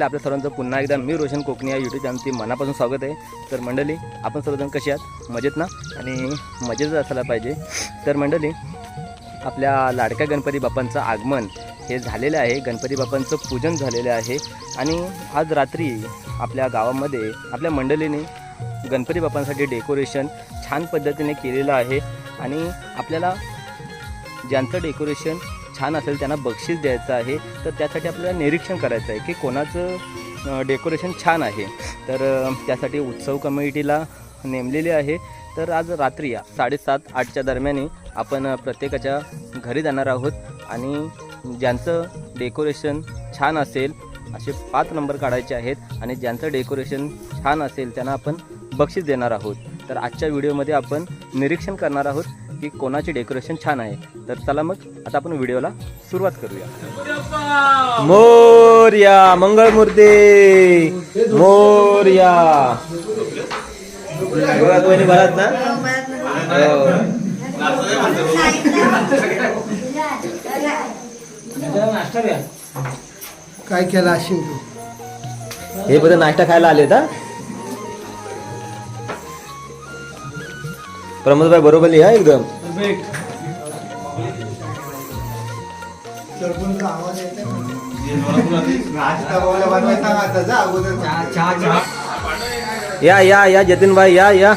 चॅनलला आपल्या सर्वांचं पुन्हा एकदा मी रोशन कोकणी या यूट्यूब चॅनलची मनापासून स्वागत आहे. तर मंडळी आपण सर्वजण कशी आहात? मजेत ना? आणि मजेतच असायला पाहिजे. तर मंडळी आपल्या लाडक्या गणपती बाप्पांचं आगमन हे झालेलं आहे. गणपती बाप्पांचं पूजन झालेलं आहे. आणि आज रात्री आपल्या गावामध्ये आपल्या मंडळीने गणपती बाप्पांसाठी डेकोरेशन छान पद्धतीने केलेलं आहे. आणि आपल्याला ज्यांचं डेकोरेशन छान असेल त्यांना बक्षीस द्यायचं आहे तर त्यासाठी आपल्याला निरीक्षण करायचं आहे की कोणाचं डेकोरेशन छान आहे. तर त्यासाठी उत्सव कमिटीला नेमलेली आहे. तर आज रात्री या साडेसात आठच्या दरम्याने आपण प्रत्येकाच्या घरी जाणार आहोत आणि ज्यांचं डेकोरेशन छान असेल असे पाच नंबर काढायचे आहेत आणि ज्यांचं डेकोरेशन छान असेल त्यांना आपण बक्षीस देणार आहोत. तर आजच्या व्हिडिओमध्ये आपण निरीक्षण करणार आहोत. की कोणाचे डेकोरेशन छान आहे. तर चला मग आता आपण व्हिडिओला सुरुवात करूया. मोर्या मंगळमूर्ती. मोर्या. बघा भरात ना? हो. काय केलं असेल तू हे बरं नाश्ता खायला आले का प्रमोदभाई बरोबर लिहा एकदम. सरपंच आवाज येते या या या जतीन भाई या या.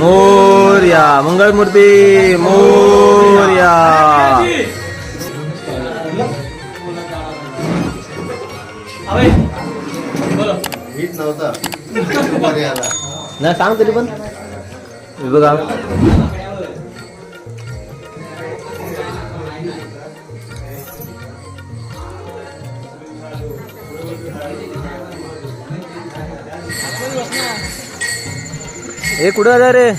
मोर्या मंगळमूर्ती मोर्या. हीच नव्हता. नाही सांग तरी पण. बघा. ए कुठं आला रे?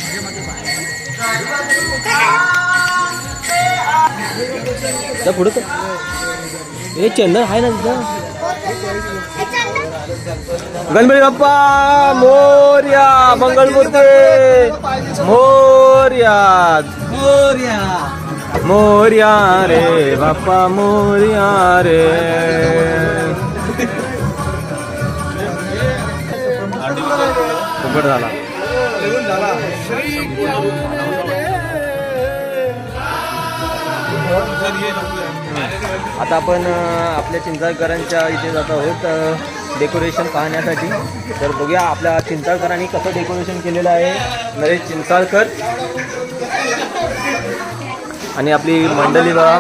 पुढं हे ए चंदन आहे ना तिथं. गणपती बाप्पा मोर्या मंगलमूर्ती मोर्या. मोर्या. रे बाप्पा मोर्या रे. फुकट झाला. आता आपण आपल्या चिंचाळकरांच्या इथे जात आहोत. डेकोरेशन पाहण्यासाठी. तर बघूया आपल्या चिंचाळकरांनी कसं डेकोरेशन केलेलं आहे. नरेश चिंचाळकर आणि आपली मंडळी बघा.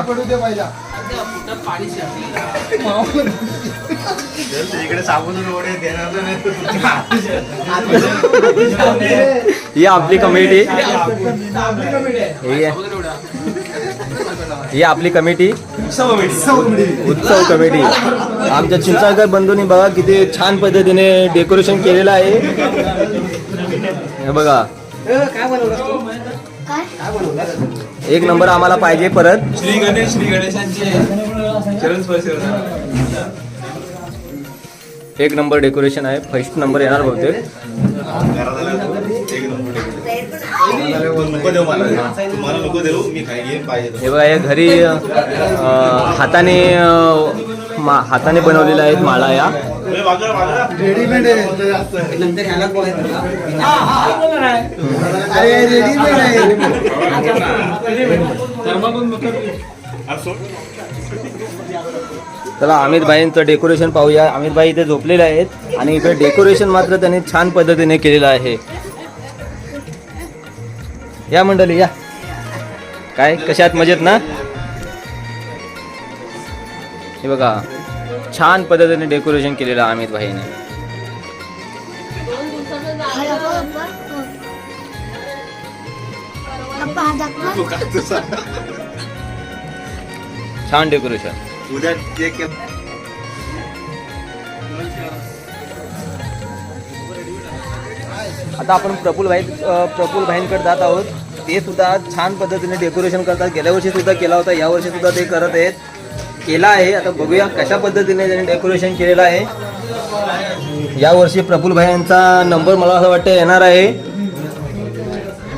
ही आपली कमिटी. ही. ही आपली कमिटी. उत्सव कमिटी. आमच्या चिंचाळकर बंधूंनी बघा किती छान पद्धतीने डेकोरेशन केलेलं आहे. हे बघा. एक नंबर आम्हाला पाहिजे परत. श्री गणेश श्री गणेशांचे. एक नंबर डेकोरेशन आहे. फर्स्ट नंबर येणार बहुतेक. पाहिजे हे बघा या घरी हाताने मा- हाताने बनवलेल्या आहेत माळा या. रेडीमेड चला अमित भाईंचं डेकोरेशन पाहूया. अमित भाई इथे झोपलेले आहेत आणि इथे डेकोरेशन मात्र त्यांनी छान पद्धतीने केलेलं आहे. या मंडळी या. काय? कशात मजेत ना? हे बघा. छान पद्धतीने डेकोरेशन केलेलं आहे अमित भाईने. छान डेकोरेशन. उद्या आता आपण प्रफुल भाई प्रफुल भाईंकडे जात आहोत. ते सुद्धा छान पद्धतीने डेकोरेशन करतात. गेल्या वर्षी सुद्धा केला होता या वर्षी सुद्धा ते करत आहेत. केला आहे. आता बघूया कशा पद्धतीने त्यांनी डेकोरेशन केलेलं आहे. या वर्षी प्रफुल भाई यांचा नंबर मला असं वाटतं येणार आहे.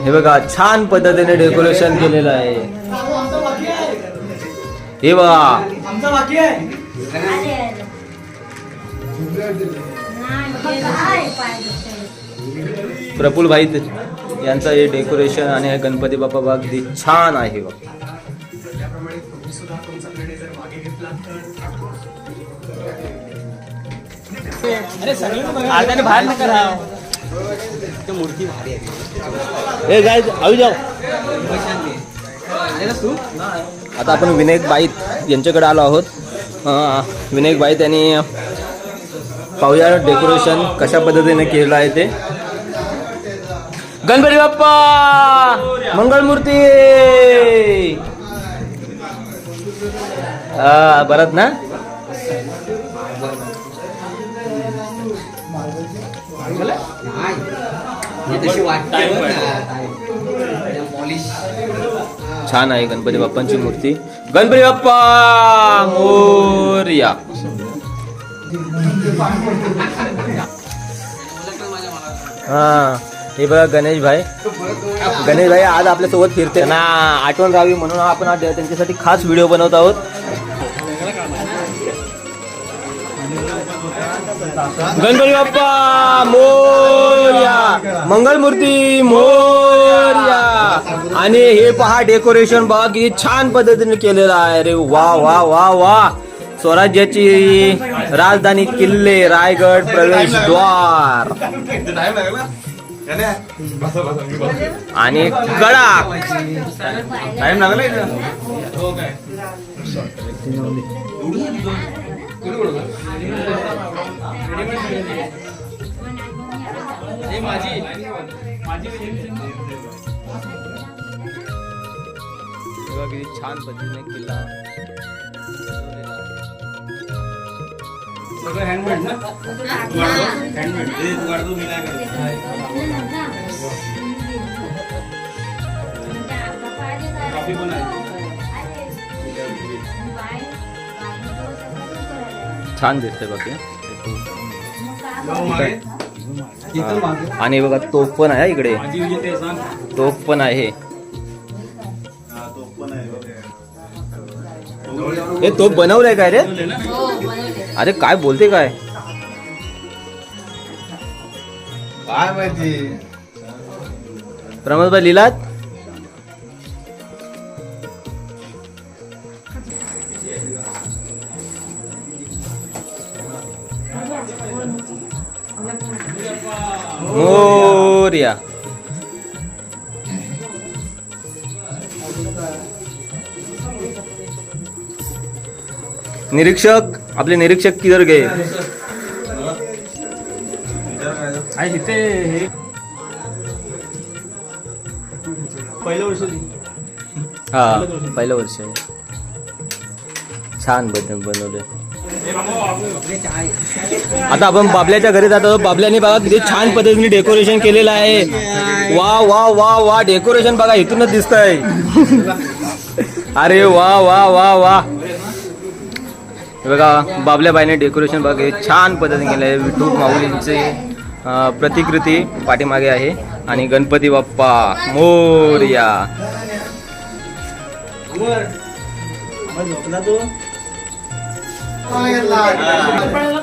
हे बघा छान पद्धतीने डेकोरेशन केलेलं आहे. हे बघा. प्रफुल भाई यांचं हे डेकोरेशन आणि हे गणपती बाप्पा बाग छान आहे बघ. बाहेर नका ए गाय आवी जाऊ आता आपण विनायक बाईत यांच्याकडे आलो आहोत. विनायक बाईत यांनी पाहूया डेकोरेशन कशा पद्धतीने केलेलं आहे ते. गणपती बाप्पा! मंगळमूर्ती बरत ना? छान आहे गणपती बाप्पांची मूर्ती. गणपती बाप्पा मोर्या. हा हे बघा गणेश भाई. गणेश भाई आज आपल्यासोबत फिरते. ना आठवण राहावी म्हणून आपण आज त्यांच्यासाठी खास व्हिडिओ बनवत आहोत. गणपती बाप्पा मोर्या. मंगलमूर्ती मोर्या. आणि हे पहा डेकोरेशन बघा किती छान पद्धतीने केलेलं आहे. रे वा वा वा वा. स्वराज्याची राजधानी किल्ले रायगड प्रवेशद्वार आणि कडाक. टाइम लागला बघा किती छान पद्धतीने किल्ला. सगळं हँडमेड ना? हँडमेड ते तू काढतो मी नाही करत कॉफी पण आहे. छान दिसते बाकी आणि बघा तोफ पण आहे इकडे. तोफ पण आहे हा. हे तोफ बनवलंय काय रे? अरे काय बोलते काय? काय माहिती? प्रमोद भाई लिहिलात? मोर्या निरीक्षक आपले निरीक्षक किधर हे. पहिलं वर्ष हा पहिलं वर्ष आहे. छान बन बनवले. आता आपण बाबल्याच्या घरी जातो बाबल्याने बघा किती छान पद्धतीने डेकोरेशन केलेलं आहे. वा वा वा वा डेकोरेशन बघा इथूनच दिसत आहे अरे वा वा वा वा. बघा बघा बाबल्याबाईने डेकोरेशन बघा हे छान पद्धतीने केलं आहे विठू माऊलींचे प्रतिकृती पाठीमागे आहे. आणि गणपती बाप्पा मोर्या.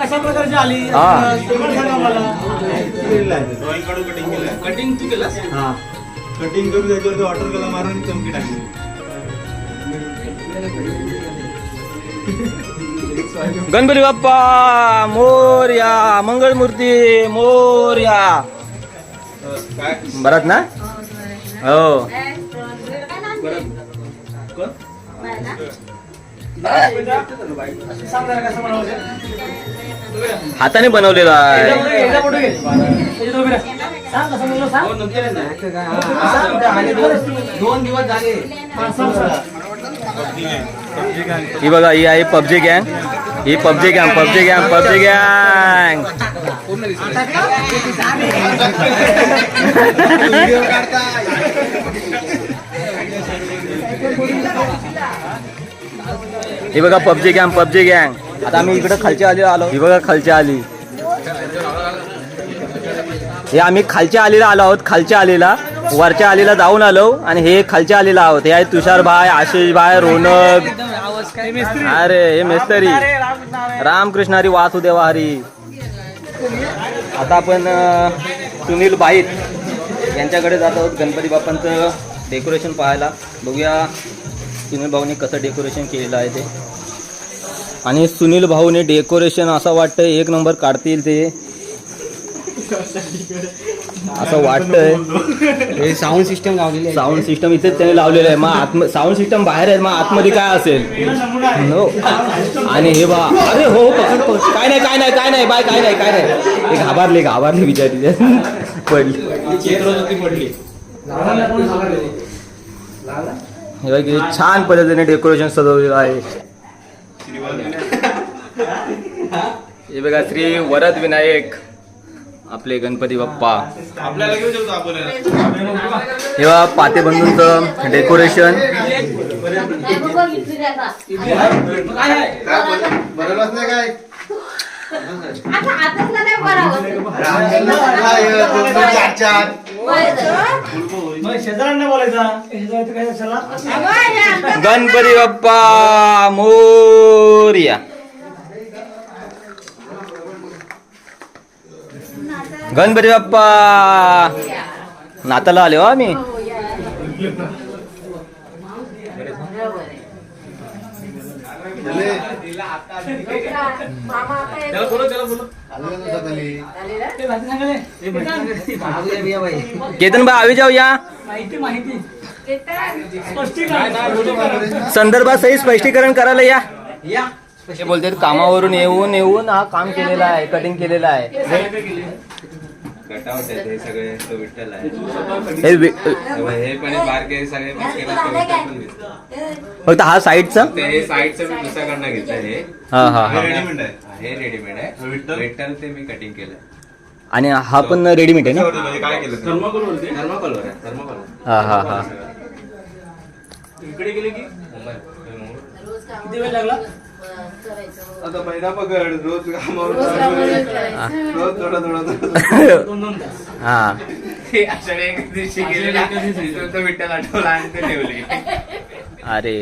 कशा प्रकारची आली. ड्रॉइंग काढून कटिंग केलं कटिंग तू केलास? कटिंग करून त्याच्यावरती वॉटर कलर मारून चमकी टाकली. गणपती बाप्पा मोर्या मंगळमूर्ती मोर्या काय बरत ना? हो. हाताने बनवलेला आहे. याचा फोटो घे याच्यात उभी राहा. सांग कसं बनवलं सांग. सांग त्या आणि दोन- दोन दिवस झाले. हा, सांग, सांग. ही बघा ही आहे पबजी गँग ही पबजी गँग पबजी गँग पबजी गँग ही बघा पबजी गँग पबजी गँग आता आम्ही इकडे खालच्या आली आलो. ही बघा खालच्या आली. हे आम्ही खालच्या आलीला आलो आहोत खालच्या आलीला. वरच्या आलीला जाऊन आलो आणि हे खालच्या आलीला आहोत. हे आहे तुषार भाई आशिष भाई रोनक. अरे हे मेस्तरी. रामकृष्ण हरी वासुदेवा हरी आता आपण सुनील बाईत यांच्याकडे जात आहोत. गणपती बाप्पांचं डेकोरेशन पाहायला. बघूया. सुनील भाऊने कसं डेकोरेशन केलेलं आहे ते? आणि सुनील भाऊने डेकोरेशन असं वाटतं एक नंबर काढतील ते. असं वाटतंय. हे साऊंड सिस्टम लावलेली आहे. साऊंड सिस्टम इथेच त्याने लावलेलं आहे. मग आत्म साऊंड सिस्टम बाहेर आहे मग आतमध्ये काय असेल? हो आणि हे बा अरे हो पकड पकड. काय नाही काय नाही काय नाही बाय काय नाही काय नाही. ते घाबरले घाबरले विचारली पडली. हे बघ किती छान पद्धतीने डेकोरेशन सजवलेलं आहे हे बघा श्री वरद विनायक आपले गणपती बाप्पा तेव्हा पाते बंधूंचं डेकोरेशन काय गणपती बाप्पा मोर्या. गणपती बाप्पा. नाताला आले हो आम्ही. केतन भाई आवी जाऊ या संदर्भात सही स्पष्टीकरण. करायला या. या. ते बोलतात कामावरून येऊन येऊन हा काम केलेला आहे कटिंग केलेलं आहे. कटावट आहे ते सगळे तो विठ्ठल आहे. हे वि- हे पण हे बारके सगळे विठ्ठल पण दिसतो. फक्त हा साईडचा? ते हे साईडचं मी दुसऱ्याकडनं घेतलं हे. हा हा हे. हा रेडीमेड आहे. हे रेडीमेड आहे. विठ्ठल? ते मी कटिंग केलं आणि हा पण रेडीमेड आहे ना? म्हणजे काय केलं थर्माकोल थर्माकोल आहे थर्माकोल हा हा हा. इकडे गेले की? आता महिना पकड रोज कामावर रोज थोडा थोडा हा. ते आषाढी एक दिवशी गेलेला तो विठ्ठल आठवला आणि ते ठेवले. अरे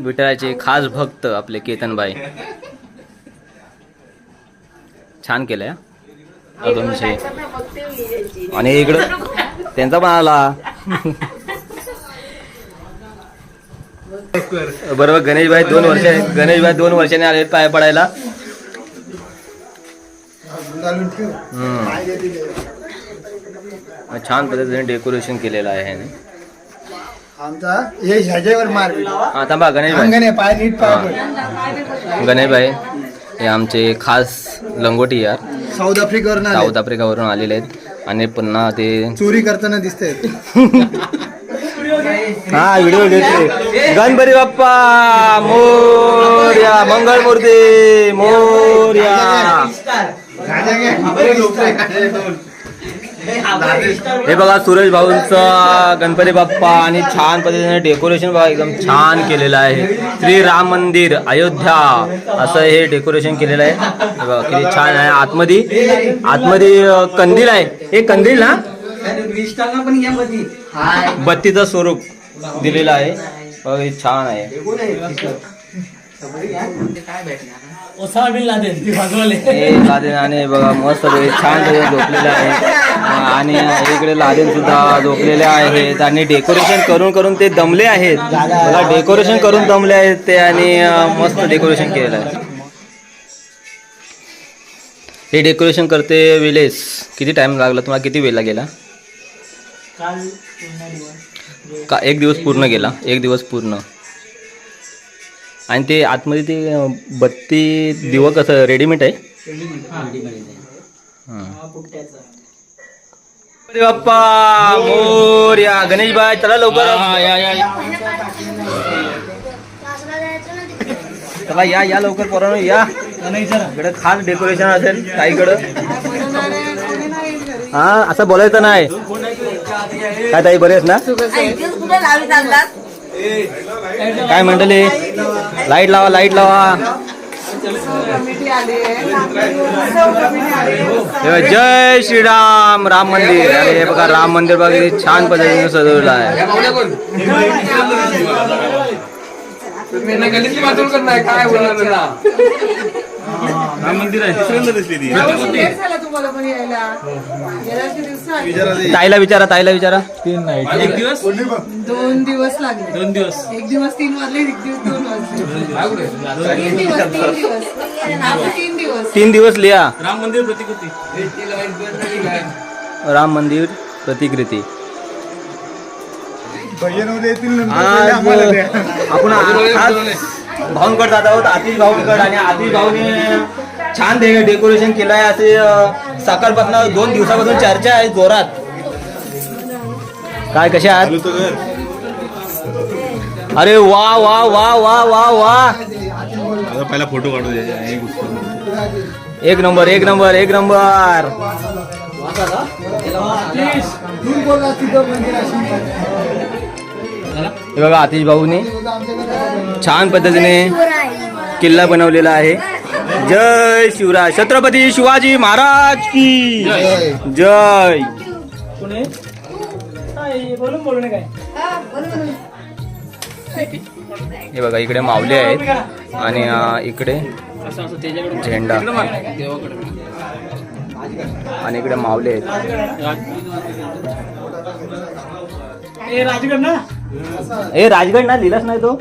विठ्ठलाचे खास भक्त आपले केतनबाई. छान केलंय. दोनशे आणि इकडं त्यांचा पण आला. बरोबर गणेशभाई दोन वर्ष गणेशभाई दोन वर्षाने आले पाय पडायला. छान पद्धतीने डेकोरेशन केलेलं आहे. आमचा हे ह्याच्यावर मार. हा थांबा पाय नीट पाय हे. आमचे खास लंगोटी यार. साऊथ आफ्रिकेवर ना साऊथ आफ्रिकावरून आलेले आहेत. आणि पुन्हा ते चोरी करताना दिसते हा व्हिडिओ घेतले गणपती बाप्पा मोर्या मंगळमूर्ती मोर्या. हे बघा सुरेश भाऊंचा गणपती बाप्पा आणि छान पद्धतीने डेकोरेशन बघा एकदम छान केलेलं आहे. श्री राम मंदिर अयोध्या. असं हे डेकोरेशन केलेलं आहे. हे बघा किती छान आहे. आतमध्ये आतमध्ये कंदील आहे. हे कंदील ना? बत्तीचं स्वरूप. दिलेलं आहे. बघा, हे छान आहे. लादेन आणि बघा मस्त हे छान झोपलेलं आहे. आणि इकडे लादेन सुद्धा झोपलेले आहेत आणि डेकोरेशन करून करून ते दमले आहेत. बघा डेकोरेशन करून दमले आहेत ते आणि मस्त डेकोरेशन केलेलं आहे. हे डेकोरेशन करते वेळेस किती टाइम लागला? तुम्हाला किती वेळ गेला काल पुन्हा दिवस. का एक दिवस पूर्ण गेला? एक दिवस पूर्ण. आणि ते आतमध्ये ते बत्ती दिवं कसं रेडीमेड आहे? हां. बाप्पा मोर्या गणेश भाई चला लवकर. या या या. चला या या लवकर पोरांनो या. इकडे खास डेकोरेशन असेल काहीकडं हा असं बोलायचं नाही. काय ताई बरे आहेत ना? काय म्हणतले लाइट लावा लाइट लावा. जय श्रीराम राम मंदिर. अरे हे बघा राम मंदिर बघा छान पद्धतीने सजवलेलं आहे. काय बोलणार ताईला विचारा ताईला विचारा. एक दिवस? दोन दिवस. लागले. दोन दिवस. एक दिवस तीन वाजले एक दिवस दोन वाजले. तीन दिवस. तीन दिवस. आता तीन दिवस. तीन दिवस लिहा राम मंदिर प्रतिकृती. राम मंदिर प्रतिकृती. आपण आज भाऊंकड जात आहोत आतिश भाऊंकड आणि आतिश भाऊने छान डे डेकोरेशन केलं आहे असे अं, सकाळपासून दोन दिवसापासून चर्चा आहे जोरात. काय कसे आहात? अरे वा वा वा वा वा वा. पहिला फोटो काढू द्या एक गोष्ट एक नंबर एक नंबर एक नंबर. हे बघा आतिश भाऊने छान पद्धतीने किल्ला बनवलेला आहे. जय शिवराय. छत्रपती शिवाजी महाराज की जय. हे बघा इकडे माऊली आहेत आणि इकडे झेंडा. आणि इकडे माऊली आहेत. ए राजगड ना लिहिलाच नाही तो?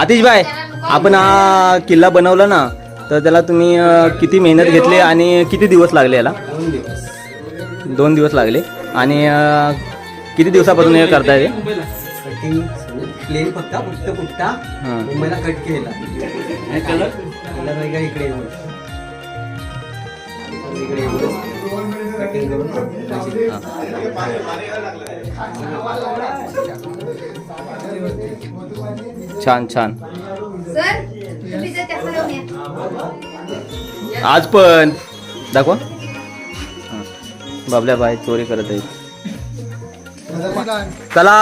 आतिश भाई आपण हा किल्ला बनवला ना तर त्याला तुम्ही किती मेहनत घेतली आणि किती दिवस लागले याला? दोन दिवस लागले. आणि किती दिवसापासून हे करताय ते कटिंग प्लेन फक्त हां. मुंबईला कट केलेला. इकडे इकडे कटिंग करून. छान छान. आज पण दाखवा. बाबल्या बाई चोरी करत आहेत चला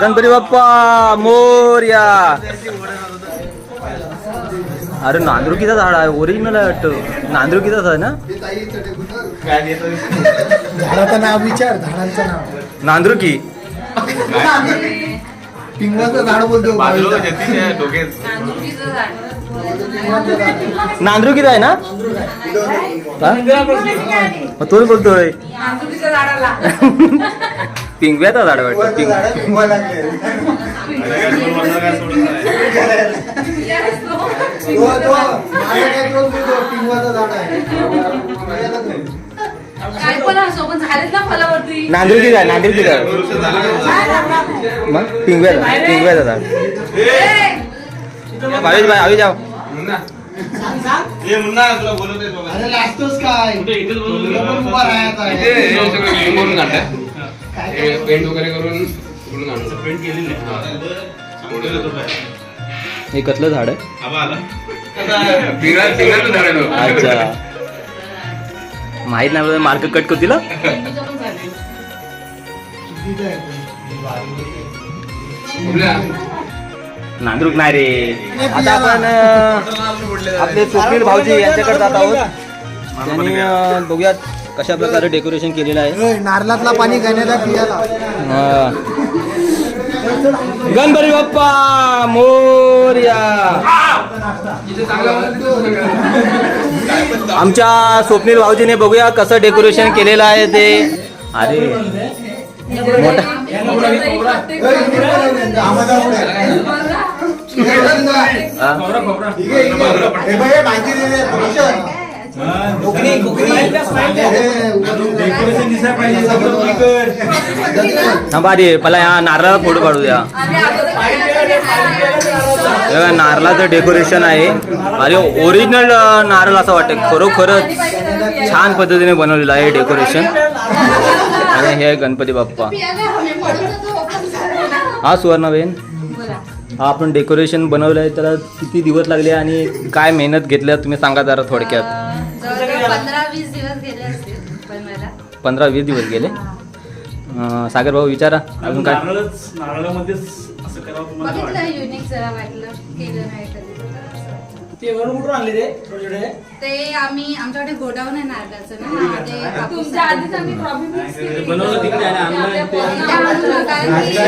गणपती बाप्पा मोर्या अरे नांदुरकीचा झाड आहे ओरिजिनल आहे वाटतं. नांदुरकीचाच आहे ना? झाडाचं नाव विचार झाडांचं नाव. नांदुरकी. पिंगवाचं झाड बोलतो आहे झाड. नांदुरकीचा आहे ना? मग तोच बोलतोय पिंगव्याचा झाड वाटतं पिंग झाड पिंगवा लागले तो तो माझ्या काय रोज बोलतो पिंगवाचं झाड आहे. काय पण असो पण झालेत ना फलावरती नांदुरकीचा आहे नांदुरकीचा आहे मग पिंगव्याचा पिंगव्याचा झाड भावेश भाई आवी जाओ ये मुन्ना तुला बोलत आहे बघा. अरे लाजतोस काय तुला पण उभा राहायचं आहे. इथे हे सगळं clean करून काढलंय. पेंट वगैरे करून करून आणलं पेंट केलेली मोठं देतो काय? हे कसलं झाड आहे आबा आला. फिरायला फिरायला झाड आहे तो. अच्छा माहीत नाही मार्क कट करतील हं? चुकीचं आहे पण. कुठल्या? नांदूर नाही रे. आता आपण आपले स्वप्नील भाऊजी यांच्याकडे जात आहोत. त्यांनी अं, बघूयात कशा प्रकारे डेकोरेशन केलेलं आहे. नारळातला पाणी घेण्याचा पियाला. गणपती बाप्पा मोर्या. आमच्या स्वप्नील भाऊजीने बघूया कसं डेकोरेशन केलेलं आहे ते. अरे. मोठा थांबा आधी पहिला या नारळाला फोटो काढू द्या. नारळाचं डेकोरेशन आहे. अरे ओरिजिनल नारळ असं वाटतं. खरोखरच छान पद्धतीने बनवलेलं आहे डेकोरेशन. आणि हे आहे गणपती बाप्पा. हा सुवर्णाबेन हा आपण डेकोरेशन बनवलं आहे त्याला किती दिवस लागले आणि काय मेहनत घेतल्या तुम्ही सांगा जरा थोडक्यात. पंधरा वीस दिवस गेले असतील बनवायला. पंधरा वीस दिवस गेले. अं, सागर भाऊ विचारा अजून काय? नारळच नारळामध्येच असं करावं तुम्हाला बघितलं वाटतं? युनिक जरा वाटलं केलं नाही कधी ते वरून कुठून आणले ते? छोटे ते आम्ही आमच्याकडे गोडाऊन आहे नारळाचं ना. ते कापूस तुमच्या आधीच आम्ही कॉफी मिक्स केली. बनवलं तिकडे आणि आणलं ते त्यामुळे कारण की-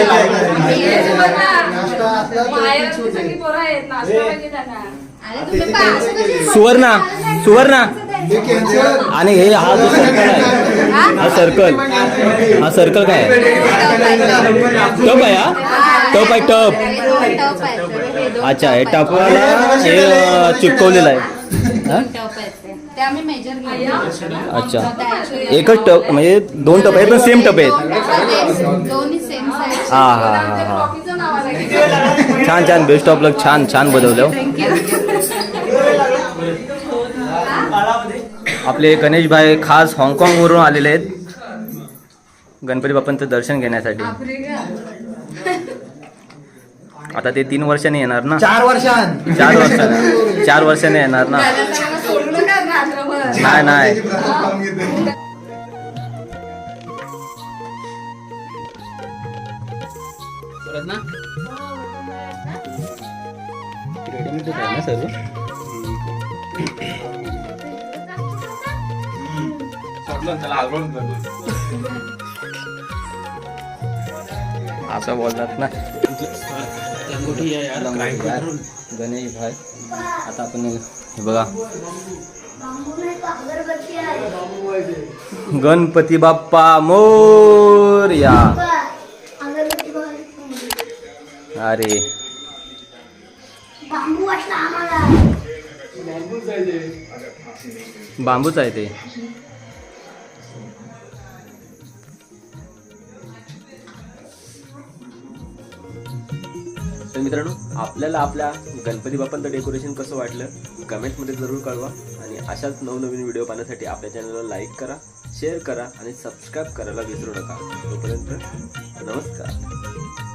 नाश्ता असला तर बाहेर fix होते. सगळी पोरं आहेत नाश्ता पाहिजे त्यांना अरे तुम्ही पण असं कसे सुवर्णा सुवर्णा. आणि हे हा जो सर्कल आहे. हा सर्कल हा सर्कल काय आहे? टप आहे. हा? टप आहे टप. टप आहेत अच्छा हे टपवाला हे अं, चिपकवलेलं आहे? टप आहेत ते. ते आम्ही मेजर घेतो अच्छा. एकच टप म्हणजे दोन टप आहेत पण सेम टप आहेत. दोन्ही सेम साईज हा हा हा हा. छान छान बेस्ट ऑफ लक छान छान बनवलं आपले गणेश भाई खास हाँगकाँग वरून आलेले आहेत. गणपती बाप्पांचं दर्शन घेण्यासाठी. आता ते तीन वर्षांनी येणार ना? चार वर्षांत. चार वर्षांनी चार वर्षांनी येणार ना? नाही नाही. परत ना? असं बोलतात ना. गणेश भाई आता आपण हे बघा. गणपती बाप्पा मोरया अरे. बांबूच आहे ते. तर मित्रांनो आपल्याला आपल्या गणपती बाप्पांचं डेकोरेशन कसं वाटलं कमेंट्समध्ये जरूर कळवा. आणि अशाच नवनवीन व्हिडिओ पाहण्यासाठी आपल्या चॅनलला लाईक करा शेअर करा आणि सबस्क्राईब करायला विसरू नका. तोपर्यंत नमस्कार.